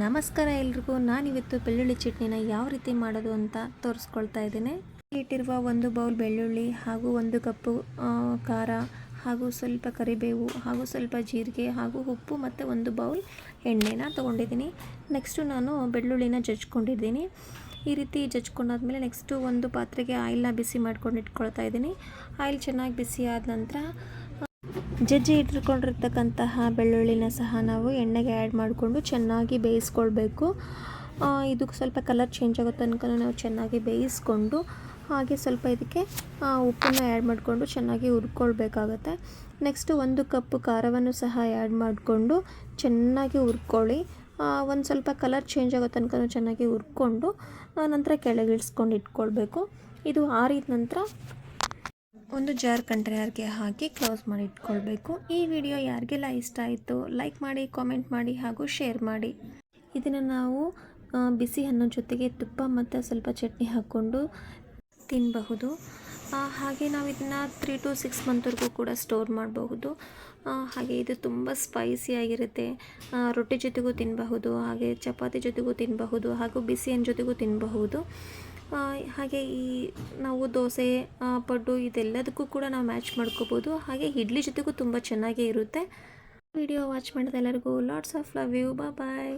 ನಮಸ್ಕಾರ ಎಲ್ರಿಗೂ. ನಾನಿವತ್ತು ಬೆಳ್ಳುಳ್ಳಿ ಚಟ್ನಿನ ಯಾವ ರೀತಿ ಮಾಡೋದು ಅಂತ ತೋರಿಸ್ಕೊಳ್ತಾ ಇದ್ದೇನೆ. ಇಟ್ಟಿರುವ ಒಂದು ಬೌಲ್ ಬೆಳ್ಳುಳ್ಳಿ ಹಾಗೂ ಒಂದು ಕಪ್ಪು ಖಾರ ಹಾಗೂ ಸ್ವಲ್ಪ ಕರಿಬೇವು ಹಾಗೂ ಸ್ವಲ್ಪ ಜೀರಿಗೆ ಹಾಗೂ ಉಪ್ಪು ಮತ್ತು ಒಂದು ಬೌಲ್ ಎಣ್ಣೆನ ತೊಗೊಂಡಿದ್ದೀನಿ. ನೆಕ್ಸ್ಟು ನಾನು ಬೆಳ್ಳುಳ್ಳಿನ ಜಜ್ಕೊಂಡಿದ್ದೀನಿ. ಈ ರೀತಿ ಜಜ್ಕೊಂಡಾದ್ಮೇಲೆ ನೆಕ್ಸ್ಟು ಒಂದು ಪಾತ್ರೆಗೆ ಆಯಿಲ್ನ ಬಿಸಿ ಮಾಡ್ಕೊಂಡು ಇಟ್ಕೊಳ್ತಾ ಇದ್ದೀನಿ. ಆಯಿಲ್ ಚೆನ್ನಾಗಿ ಬಿಸಿ ಆದ ನಂತರ ಜಜ್ಜಿ ಇಟ್ಕೊಂಡಿರ್ತಕ್ಕಂತಹ ಬೆಳ್ಳುಳ್ಳಿನ ಸಹ ನಾವು ಎಣ್ಣೆಗೆ ಆ್ಯಡ್ ಮಾಡಿಕೊಂಡು ಚೆನ್ನಾಗಿ ಬೇಯಿಸ್ಕೊಳ್ಬೇಕು. ಇದಕ್ಕೆ ಇದು ಸ್ವಲ್ಪ ಕಲರ್ ಚೇಂಜ್ ಆಗೋ ತನಕ ನಾವು ಚೆನ್ನಾಗಿ ಬೇಯಿಸ್ಕೊಂಡು ಹಾಗೆ ಸ್ವಲ್ಪ ಇದಕ್ಕೆ ಉಪ್ಪನ್ನು ಆ್ಯಡ್ ಮಾಡಿಕೊಂಡು ಚೆನ್ನಾಗಿ ಹುರ್ಕೊಳ್ಬೇಕಾಗತ್ತೆ. ನೆಕ್ಸ್ಟು ಒಂದು ಕಪ್ಪು ಖಾರವನ್ನು ಸಹ ಆ್ಯಡ್ ಮಾಡಿಕೊಂಡು ಚೆನ್ನಾಗಿ ಹುರ್ಕೊಳ್ಳಿ. ಒಂದು ಸ್ವಲ್ಪ ಕಲರ್ ಚೇಂಜ್ ಆಗೋ ತನಕ ಚೆನ್ನಾಗಿ ಹುರ್ಕೊಂಡು ನಂತರ ಕೆಳಗಿಳಿಸ್ಕೊಂಡು ಇಟ್ಕೊಳ್ಬೇಕು. ಇದು ಆರಿದ ನಂತರ ಒಂದು ಜಾರ್ ಕಂಟೈನರ್ಗೆ ಹಾಕಿ ಕ್ಲೋಸ್ ಮಾಡಿ ಇಟ್ಕೊಳ್ಬೇಕು. ಈ ವಿಡಿಯೋ ಯಾರಿಗೆಲ್ಲ ಇಷ್ಟ ಆಯಿತು ಲೈಕ್ ಮಾಡಿ ಕಾಮೆಂಟ್ ಮಾಡಿ ಹಾಗೂ ಶೇರ್ ಮಾಡಿ. ಇದನ್ನು ನಾವು ಬಿಸಿ ಹಣ್ಣು ಜೊತೆಗೆ ತುಪ್ಪ ಮತ್ತು ಸ್ವಲ್ಪ ಚಟ್ನಿ ಹಾಕ್ಕೊಂಡು ತಿನ್ನಬಹುದು ಹಾಗೆ ನಾವು ಇದನ್ನು ತ್ರೀ ಟು ಸಿಕ್ಸ್ ಮಂತ್ವರೆಗೂ ಕೂಡ ಸ್ಟೋರ್ ಮಾಡಬಹುದು. ಹಾಗೆ ಇದು ತುಂಬ ಸ್ಪೈಸಿಯಾಗಿರುತ್ತೆ ಆಗಿರುತ್ತೆ. ರೊಟ್ಟಿ ಜೊತೆಗೂ ತಿನ್ನಬಹುದು ಹಾಗೆ ಚಪಾತಿ ಜೊತೆಗೂ ತಿನ್ನಬಹುದು ಹಾಗೂ ಬಿಸಿ ಹಣ್ಣು ಜೊತೆಗೂ ತಿನ್ನಬಹುದು ಹಾಗೆ ಈ ನಾವು ದೋಸೆ ಪಡ್ಡು ಇದೆಲ್ಲದಕ್ಕೂ ಕೂಡ ನಾವು ಮ್ಯಾಚ್ ಮಾಡ್ಕೋಬೋದು. ಹಾಗೆ ಇಡ್ಲಿ ಜೊತೆಗೂ ತುಂಬ ಚೆನ್ನಾಗೇ ಇರುತ್ತೆ. ವಿಡಿಯೋ ವಾಚ್ ಮಾಡಿದ ಎಲ್ಲರಿಗೂ lots of love you bye